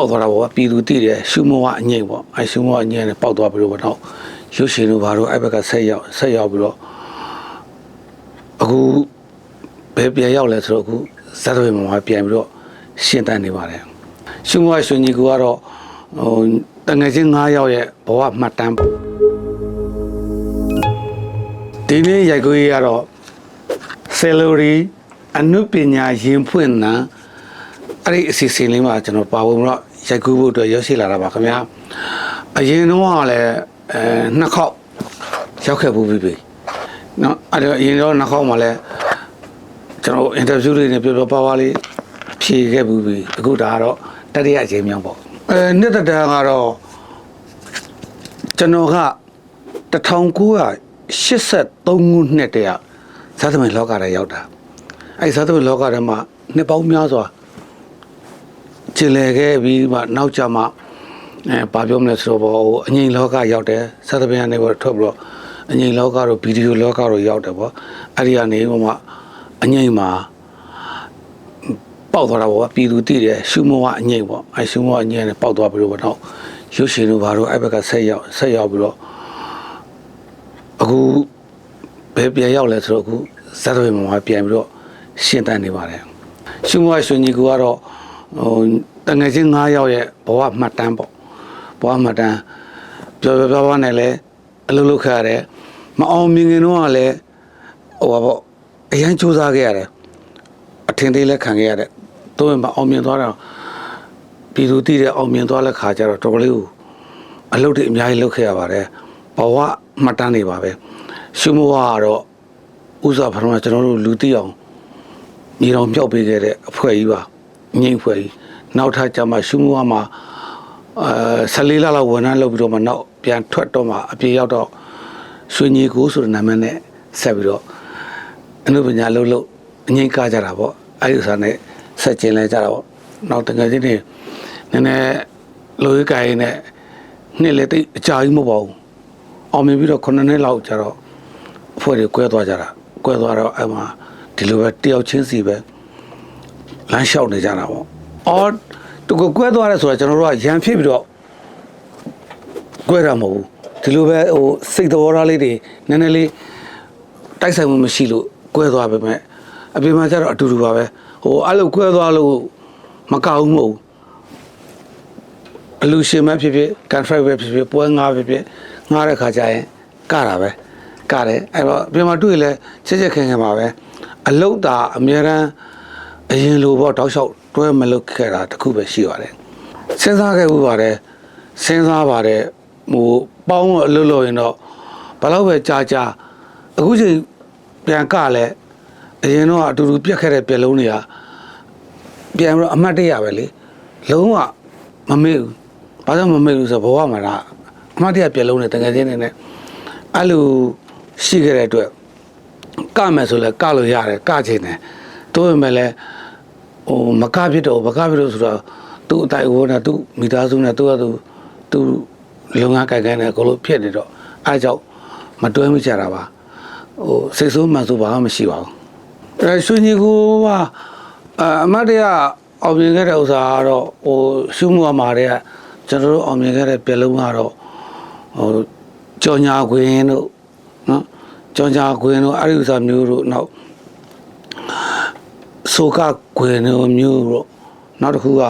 ပေါက်သွားတာပေါ့ပြည်သူတည်တယ်ရှုမောကအငိမ့်ပေါ့အဲရှုမောကအငိမ့်နဲ့ပေါက်သွားပြီးတော့တော့ရုပ်ရှင်တို့ဘာတို့အဲ့ဘက်ကဆက်ရောက်ဆက်ရောက်ပြီးတော့အခုဘယ်ပြန်ရောက်လဲဆိုတော့အခုဇာတ်တွေမှာပြန်ပြီးတော့ရှင်းတန်းနေပါတယ်ရှုမောကရှင်ကြီးကတော့ဟိုတငယ်ချင်း9ယောက်ရဲ့ဘဝမှတ်တမ်းပေါ့ဒီနေ့ရိုက်ကူးရတော့ဆယ်လိုရီအနုပညာရင်ဖွင့်တာအဲ့ဒီအစီအစဉ်လေးမှာကျွန်တော်ပါဝင်တော့ ရိုက်ကူးဖို့အတွက်ရောက်ရှိလာတာပါခင်ဗျာအရင်တော့ကလည်းအဲနှစ်ခေါက်ရောက်ခဲ့ဘူးပြီပြီနော်အဲ့တော့အရင်တော့နှစ်ခေါက်မှလည်းကျွန်တော်အင်တာဗျူးတွေနဲ့ပြောပြောပါပါလေးဖြေခဲ့ဘူးပြီအခုဒါကတော့တတိယအချိန်မြောက်ပေါ့အဲနှစ်တတန်ကတော့ကျွန်တော်က1983ခုနှစ်တည်းကသာသမင်လောကထဲရောက်တာအဲသာသမင်လောကထဲမှာနှစ်ပေါင်းများစွာ ကျင်လည်ခဲ့ပြီးမှနောက်ကြမှာအဲဘာပြောမလဲဆိုတော့ဘောဟိုအငိမ့်လောကရောက်တယ်ဇာတ်သမင်ကနေတော့ထွက်ပြီးတော့အငိမ့်လောကတို့ဗီဒီယိုလောကတို့ရောက်တယ်ပေါ့အဲ့ဒီကနေမှအငိမ့်မှာပေါက်သွားတာပေါ့ပြည်သူတည်တယ်ရှုမောကအငိမ့်ပေါ့အဲရှုမောကအငိမ့်နဲ့ပေါက်သွားပြီးတော့တော့ရုပ်ရှင်တို့ဘာတို့အဲ့ဘက်ကဆက်ရောက်ဆက်ရောက်ပြီးတော့အခုဘယ်ပြန်ရောက်လဲဆိုတော့အခုဇာတ်တွေမှာပြန်ပြီးတော့ရှင်းတန်းနေပါတယ်ရှုမွားရှင်ကြီးကတော့ဟို တငယ်ချင်း9ယောက်ရဲ့ဘဝမှတ်တမ်းပေါ့ဘဝမှတ်တမ်းပြောပြောပြောနဲ့လဲအလုပ်လုပ်ခဲ့ရတယ်မအောင်မြင်ခင်တော့ကလည်းဟိုပါပေါ့အရန်စူးစမ်းခဲ့ရတယ်အထင်သေးလည်းခံခဲ့ရတယ်တော့မအောင်မြင်သွားတော့ပြည်သူတည်တဲ့အောင်မြင်သွားတဲ့ခါကျတော့တော်တော်လေးကိုအလုပ်တွေအများကြီးလုပ်ခဲ့ရပါတယ်ဘဝမှတ်တမ်းတွေပါပဲရှုမဝါကတော့ဥစားဖရမကျွန်တော်တို့လူသိအောင်ညီတော်မြောက်ပေးခဲ့တဲ့အဖွဲ့ကြီးပါငိမ့်အဖွဲ့ကြီး နောက်ထပ်ကျမှရှုမဝါမှာအဲ14လလောက်ဝန်ထမ်းလုပ်ပြီးတော့မှနောက်ပြန်ထွက်တော့မှအပြေရောက်တော့ရွှေညီကိုဆိုတဲ့နာမည်နဲ့ဆက်ပြီးတော့အနုပညာလှုပ်လှုပ်အငိမ့်ကားကြတာပေါ့အဲဒီဥစားနဲ့ဆက်ကျင်လဲကြတာပေါ့နောက်တကယ်ချင်းနေနည်းနည်းလိုရေးကိုင်းနဲ့နှစ်လေတိတ်အကြာကြီးမဟုတ်ပါဘူးအောင်မြင်ပြီးတော့9နှစ်လောက်ကျတော့အဖွဲ့တွေကွဲသွားကြတာကွဲသွားတော့အဲ့မှာဒီလိုပဲတယောက်ချင်းစီပဲလမ်းလျှောက်နေကြတာပေါ့ အော်သူကကွဲသွားတယ်ဆိုတော့ကျွန်တော်တို့ကရန်ဖြစ်ပြီးတော့ကွဲတာမဟုတ်ဘူးဒီလိုပဲဟိုစိတ်တော်ထားလေးတွေနည်းနည်းလေးတိုက်ဆိုင်မှုမရှိလို့ကွဲသွားပဲမဲ့အပြင်မှာကျတော့အတူတူပါပဲဟိုအဲ့လိုကွဲသွားလို့မကောက်ဘူးမဟုတ်ဘူးအလူရှင်ပဲဖြစ်ဖြစ် contract ပဲဖြစ်ဖြစ်ပွဲငါပဲဖြစ်ဖြစ်ငါတဲ့ခါကျရင်ကတာပဲကတယ်အဲ့တော့ပြင်မှာတွေ့လဲချက်ချက်ခင်ခင်ပါပဲအလုတ်တာအများရန်အရင်လိုပေါ့တောက်လျှောက် တွဲမလုပ်ခဲ့တာတခုပဲရှိပါတယ်စဉ်းစားခဲ့ဘူးပါတယ်စဉ်းစားပါတယ်ဟိုပေါင်းအလုပ်လုပ်ရင်တော့ဘယ်တော့ပဲကြာကြာအခုချိန်ပြန်ကလဲအရင်တော့အတူတူပြက်ခဲ့တဲ့ပြက်လုံးတွေကပြန်ပြီးတော့အမှတ်တရပဲလေလုံးဝမမေ့ဘူးဘာကြောင့်မမေ့ဘူးဆိုတော့ဘဝမှာလားအမှတ်တရပြက်လုံးတွေတကယ်ချင်းနေနဲ့အဲ့လိုရှိခဲ့တဲ့အတွက်ကမယ်ဆိုလဲကလို့ရတယ်ကချင်တယ်တိုးရင်လည်း ဟိုမကဖြစ်တော့မကဖြစ်လို့ဆိုတော့သူ့အတိုင်းဝိုးနဲ့သူ့မိသားစုနဲ့သူ့ကသူသူလုံငန်းကြိုင်ကြိုင်နဲ့အကုန်လုံးဖြစ်နေတော့အဲကြောင့်မတွဲမိကြတာပါဟိုစိတ်ဆိုးမှန်ဆိုးဘာမှမရှိပါဘူးအဲရွှေညီကိုကအမတ်တရအောင်မြင်ခဲ့တဲ့ဥစ္စာကတော့ဟိုရှုမှုအမှားတွေကကျွန်တော်တို့အောင်မြင်ခဲ့တဲ့ပြလုံးကတော့ဟိုကြော်ညာခွင်တို့နော်ကြောင်ကြာခွင်တို့အဲ့ဒီဥစားမျိုးတို့နောက် ဆိုကခွင်တို့မျိုးတို့နောက်တစ်ခုက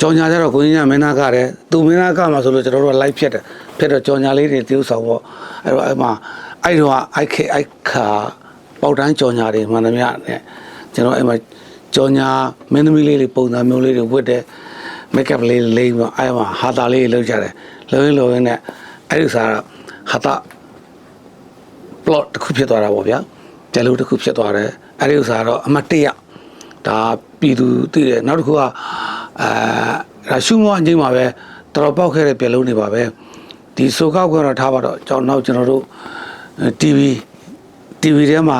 ကြောင်ညာကျတော့ခွင်ညာမင်းနာကတယ်သူမင်းနာကမှာဆိုလို့ကျွန်တော်တို့က live ဖြတ်တယ်ဖြတ်တော့ကြောင်ညာလေးတွေတိ ਉ ဆောင်ပေါ့အဲ့တော့အဲ့မှာအဲ့တော့အိုက်ခေအိုက်ခါပေါက်တန်းကြောင်ညာတွေမှန်သမျှနဲ့ကျွန်တော်အဲ့မှာကြောင်ညာမင်းသမီးလေးတွေပုံစံမျိုးလေးတွေဝတ်တယ် make up လေးလိမ့်ပေါ့အဲ့မှာဟာတာလေးတွေလုပ်ကြတယ်လုံရင်းလုံရင်းနဲ့အဲ့ဒီဥစားကဟာတာ plot တစ်ခုဖြစ်သွားတာပေါ့ဗျာကျလို့တစ်ခုဖြစ်သွားတယ် အဲ့ဒီဥစ္စာတော့အမတ်တရဒါပြည်သူသိတယ်နောက်တစ်ခုကအာဒါရှုမောအချင်းမှာပဲတော်တော်ပေါက်ခဲ့တဲ့ပြလုံးတွေပါပဲဒီဆိုကောက်ကတော့ထားပါတော့ကျွန်တော်နောက်ကျွန်တော်တို့ TV TV ထဲမှာ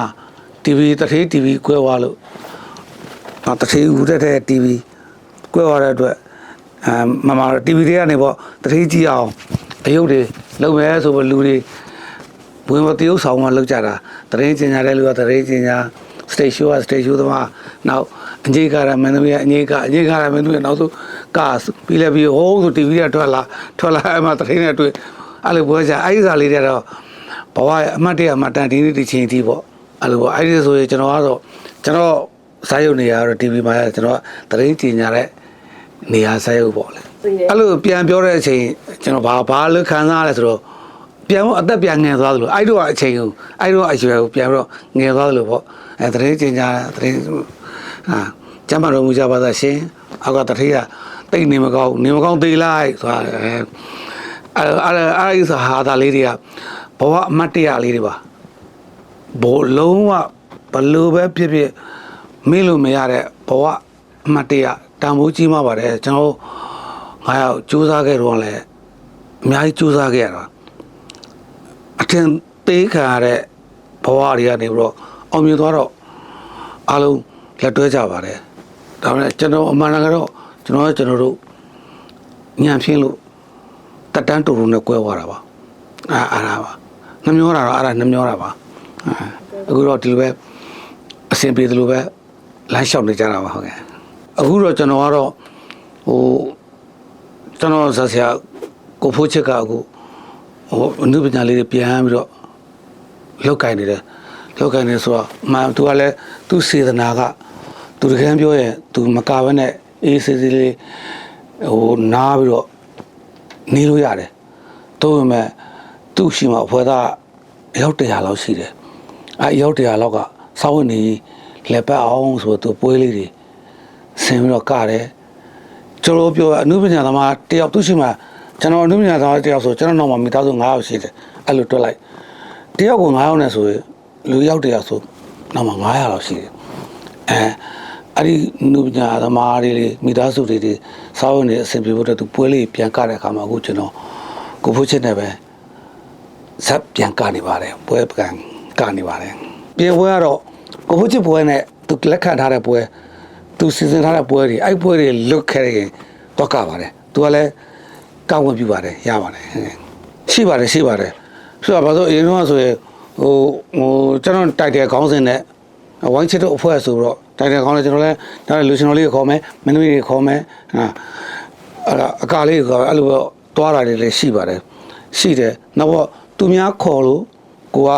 TV တထေး TV ကွဲသွားလို့နောက်တထေးဦးတက်တဲ့ TV ကွဲသွားတဲ့အတွက်အဲမမ TV တွေကနေပေါ့တထေးကြည့်အောင်အယုတ်တွေလုံမဲဆိုတော့လူတွေဝင်မတရုပ်ဆောင်မှလောက်ကြတာတရင်ကျင်ညာတဲ့လူကတရင်ကျင်ညာ စတေရှိုးကစတေရှိုးသမားနောက်အငိကာရမင်းသမီးကအငိကအငိကာရမင်းသမီးကနောက်ဆုံးကကာပြီးလဲပြီးဟိုးဆို TV ကထွက်လာထွက်လာအဲ့မှာတထိန်နဲ့တွေ့အဲ့လိုပွဲကြအဲ့ဒီစာလေးတွေတော့ဘဝရဲ့အမှတ်တရအမှတ်တန်ဒီနေ့ဒီချိန်အထိပေါ့အဲ့လိုပေါ့အဲ့ဒီဆိုရင်ကျွန်တော်ကတော့ကျွန်တော်စာရုပ်နေရာတော့ TV မှာကျွန်တော်တရင်ကြင်ညာတဲ့နေရာစာရုပ်ပေါ့လေအဲ့လိုပြန်ပြောတဲ့အချိန်ကျွန်တော်ဘာဘာလို့ခံစားရလဲဆိုတော့ပြန်တော့အသက်ပြန်ငယ်သွားသလိုအဲ့တော့အချိန်ကိုအဲ့တော့အရွယ်ကိုပြန်ပြီးတော့ငယ်သွားသလိုပေါ့ အဲတရင်ကျင်ကြတရင်ဟာကျမ်းမာတော်မူကြပါသရှင်အောက်ကတတိယတိတ်နေမကောင်းနေမကောင်းသေးလိုက်ဆိုတာအဲအဲ့အဲ့အဲ့ဒီဆိုဟာသားလေးတွေကဘဝအမတ်တရလေးတွေပါဘောလုံးဝဘလို့ပဲဖြစ်ဖြစ်မေ့လို့မရတဲ့ဘဝအမတ်တရတန်ဖိုးကြီးမှပါတယ်ကျွန်တော်ငါရောက်စူးစမ်းခဲ့တော့လည်းအများကြီးစူးစမ်းခဲ့ရတာအထင်သေးခံရတဲ့ဘဝတွေကနေပြီးတော့ အောင်မြင်သွားတော့အားလုံးလက်တွဲကြပါတယ်ဒါပေမဲ့ကျွန်တော်အမှန်တကယ်တော့ကျွန်တော်ကကျွန်တော်တို့ညံဖြင်းလို့တက်တန်းတူတူနဲ့ကွဲသွားတာပါအာအားပါနှမျောတာတော့အားနှမျောတာပါအာအခုတော့ဒီလိုပဲအဆင်ပြေတယ်လို့ပဲလမ်းလျှောက်နေကြတာပါဟုတ်ကဲ့အခုတော့ကျွန်တော်ကတော့ဟိုကျွန်တော်ဇာဆရာကိုဖိုးချစ်ကအခုဟိုအနုပညာလေးတွေပြန်ပြီးတော့လောက်ကင်နေတယ် လောက်ကင်နေဆိုတော့မသူကလည်းသူစေတနာကသူတကယ်ပြောရင်သူမကဘဲနဲ့အေးစေးစေးလေးဟိုနားပြီးတော့နေလို့ရတယ်တို့ပေမဲ့သူ့ရှိမှအဖွဲသားအယောက်တရာလောက်ရှိတယ်အဲအယောက်တရာလောက်ကစောင်းဝင်နေလက်ပတ်အောင်ဆိုတော့သူပွဲလေးတွေဆင်ပြီးတော့ကတယ်ကျွန်တော်ပြောအနုပညာသမားတယောက်သူရှိမှကျွန်တော်အနုပညာသမားတယောက်ဆိုကျွန်တော်နောက်မှာမိသားစု9ယောက်ရှိတယ်အဲ့လိုတွက်လိုက်တယောက်ကို9ယောက်နဲ့ဆိုရင် လူယောက်တယောက်ဆိုနောက်မှာ900လောက်ရှိတယ်အဲအဲ့ဒီအနုပညာသမားတွေလေမိသားစုတွေတွေစားဝင်နေအဆင်ပြေဖို့အတွက်သူပွဲလေးပြန်ကတဲ့အခါမှာအခုကျွန်တော်ကိုဖို့ချစ်နေပဲဇက်ပြန်ကနေပါတယ်ပွဲပြန်ကနေပါတယ်ပြေပွဲကတော့ကိုဖို့ချစ်ပွဲနဲ့သူလက်ခံထားတဲ့ပွဲသူစီစဉ်ထားတဲ့ပွဲတွေအဲ့ပွဲတွေလွတ်ခဲ့ရင်တော့ကပါတယ်သူကလည်းကောင်းဝင်ပြပါတယ်ရပါတယ်ရှိပါတယ်ရှိပါတယ်ဆိုတော့ဘာလို့အရင်ကဆိုရင် ဟိုဟိုကျွန်တော်တိုက်တယ်ခေါင်းစဉ်နဲ့ဝိုင်းချစ်တို့အဖွဲ့ဆိုတော့တိုက်တယ်ခေါင်းလဲကျွန်တော်လည်းဒါလူရှင်တော်လေးခေါ်မယ်မင်းသမီးတွေခေါ်မယ်ဟာအဲ့ဒါအကာလေးခေါ်အဲ့လိုတော့တွားတာတွေလည်းရှိပါတယ်ရှိတယ်နောက်တော့သူများခေါ်လို့ကိုက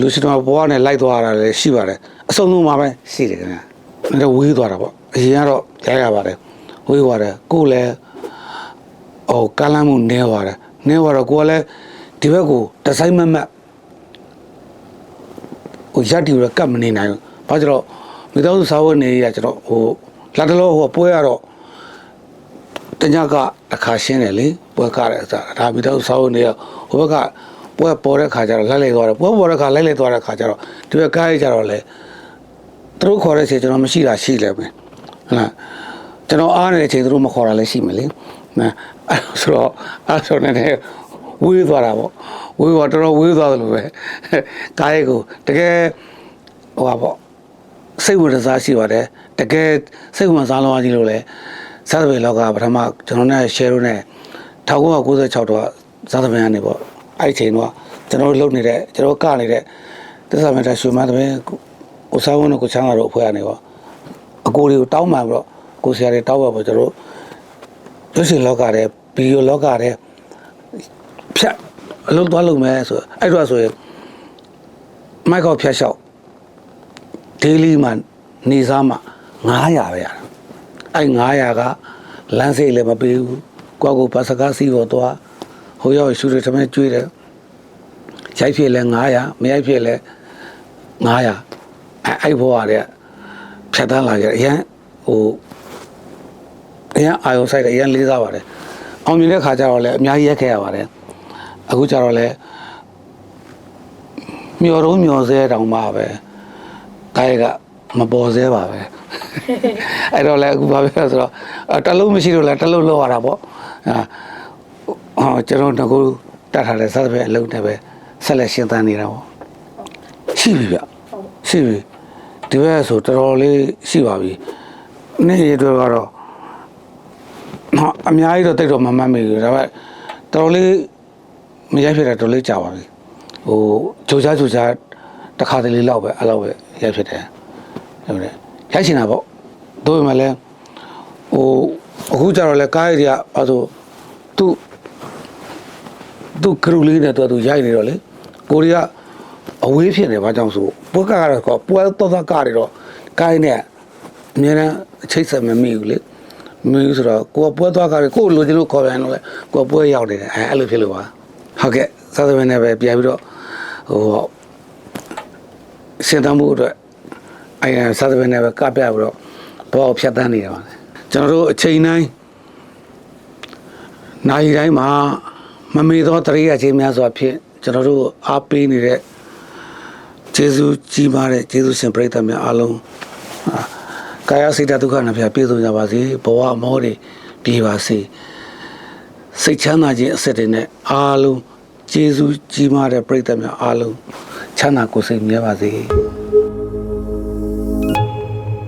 လူရှင်တော်ဘဝနဲ့လိုက်သွားတာလည်းရှိပါတယ်အစုံလုံးမှာပဲရှိတယ်ခင်ဗျာအဲ့တော့ဝေးသွားတာပေါ့အရင်ကတော့ရရပါတယ်ဝေးသွားတယ်ကိုယ်လည်းဟိုကလမ်းမှုနဲသွားတယ်နဲသွားတော့ကိုယ်ကလည်းဒီဘက်ကိုဒီဇိုင်းမမတ် ဟိုရက်တီရကတ်မနေနိုင်ဘူးဘာကြတော့မိသားစုစာဝတ်နေရကျွန်တော်ဟိုလာတလို့ဟိုပွဲရတော့တညကအခါရှင်းတယ်လေပွဲကတဲ့အစားဒါမိသားစုစာဝတ်နေရဟိုဘက်ကပွဲပေါ်တဲ့ခါကျတော့လိုက်လိုက်သွားတယ်ပွဲပေါ်တဲ့ခါလိုက်လိုက်သွားတဲ့ခါကျတော့ဒီဘက်ကားရကြတော့လေသူတို့ခေါ်တဲ့အချိန်ကျွန်တော်မရှိတာရှိလဲမယ်ဟုတ်လားကျွန်တော်အားနေတဲ့အချိန်သူတို့မခေါ်တာလည်းရှိမယ်လေနော်အဲ့ဆိုတော့အဲ့ဆိုနေနေဝေးသွားတာပေါ့ ဝေးသွားတော်တော်ဝေးသွားတယ်လို့ပဲကားရဲ့ကိုတကယ်ဟိုပါပေါ့စိတ်ဝင်စားရှိပါတယ်တကယ်စိတ်ဝင်စားလောကြီးလို့လဲစားသပေလောကပထမကျွန်တော်နဲ့ share လို့နဲ့1996တော့စားသပေကနေပေါ့အဲ့ဒီချိန်တော့ကျွန်တော်တို့လုပ်နေတဲ့ကျွန်တော်ကနေတဲ့သစ္စာမေတ္တာရွှေမသပေကိုစားဝန်ကိုချမ်းသာတော့အဖွဲ့ကနေပေါ့အကိုတွေကိုတောင်းပန်ပြီးတော့ကိုဆရာတွေတောင်းပါပေါ့ကျွန်တော်တို့ရုပ်ရှင်လောကတဲ့ဗီဒီယိုလောကတဲ့ဖြတ် အလုံးသွားလုံးမယ်ဆိုအဲ့တော့ဆိုရင်မိုက်ကောက်ဖြတ်လျှောက် daily မှာနေစားမှာ900ပဲရတာအဲ့900ကလမ်းစိတ်လည်းမပေးဘူးကိုယ့်ကိုပါစကားစီးပေါ်သွားဟိုရောက်ရှူတယ်တမဲကျွေးတယ်ရိုက်ဖြစ်လဲ900မရိုက်ဖြစ်လဲ900အဲ့အဲ့ဘဝတွေကဖြတ်တန်းလာကြတယ်အရင်ဟိုအရင်အာယုံဆိုင်တယ်အရင်လေးစားပါတယ်အောင်မြင်တဲ့ခါကျတော့လည်းအများကြီးရက်ခဲ့ရပါတယ် အခုကျတော့လည်းမျောတော့မျောစဲတောင်မှပဲကာယကမပေါ်စဲပါပဲအဲ့တော့လည်းအခုဘာဖြစ်လဲဆိုတော့အဲတစ်လုံးမရှိတော့လည်းတစ်လုံးလောက်ရတာပေါ့အာဟောကျွန်တော်ငကူတတ်ထားတဲ့စားတဲ့အလုံးနဲ့ပဲဆက်လက်ရှင်းသန်းနေတာပေါ့ရှိပြီဗျရှိပြီဒီဘက်ဆိုတော်တော်လေးရှိပါပြီနေ့ရက်တွေကတော့ဟာအများကြီးတော့တိတ်တော့မမှတ်မိဘူးဒါပေမဲ့တော်တော်လေး မရိုက်ဖြစ်တာတော်တော်လေးကြာပါပြီဟိုဂျိုချာဂျိုချာတစ်ခါတလေလောက်ပဲအဲ့လောက်ပဲရိုက်ဖြစ်တယ်ဟုတ်တယ်ရိုက်ချင်တာပေါ့တို့ပေမဲ့လည်းဟိုအခုကျတော့လေကားရီကအဲဆိုသူသူကရူလေးနဲ့တော့သူရိုက်နေတော့လေကိုရီကအဝေးဖြစ်နေဘာကြောင့်ဆိုပွဲကကတော့ကောပွဲတော့တော့ကားတွေတော့ကားရီနဲ့အများနဲ့အချိတ်ဆက်မမိဘူးလေမမိဘူးဆိုတော့ကိုကပွဲသွားကားတွေကိုလိုချင်လို့ခေါ်ပြန်လို့လေကိုကပွဲရောက်နေတယ်အဲအဲ့လိုဖြစ်လို့ပါ ဟုတ်ကဲ့သာသမန်နဲ့ပဲပြန်ပြီးတော့ဟိုစင်တမ်းမှုအတွက်အဲသာသမန်နဲ့ပဲကပြပြီးတော့ဘောဖြတ်တန်းနေတာပါကျွန်တော်တို့အချိန်တိုင်းနိုင်တိုင်းမှာမမေသောတရိယာချင်းများစွာဖြင့်ကျွန်တော်တို့အားပေးနေတဲ့ကျေးဇူးကြီးမားတဲ့ကျေးဇူးရှင်ပရိသတ်များအားလုံးအာကာယစိတ်ဓာတ်ဒုက္ခနာဖျားပြည့်စုံကြပါစေဘဝမောတွေပြေပါစေ စိတ်ချမ်းသာခြင်းအစစ်တွေနဲ့အားလုံးကျေးဇူးကြီးမားတဲ့ပရိသတ်များအားလုံးချမ်းသာကိုယ်စိတ်မြဲပါစေ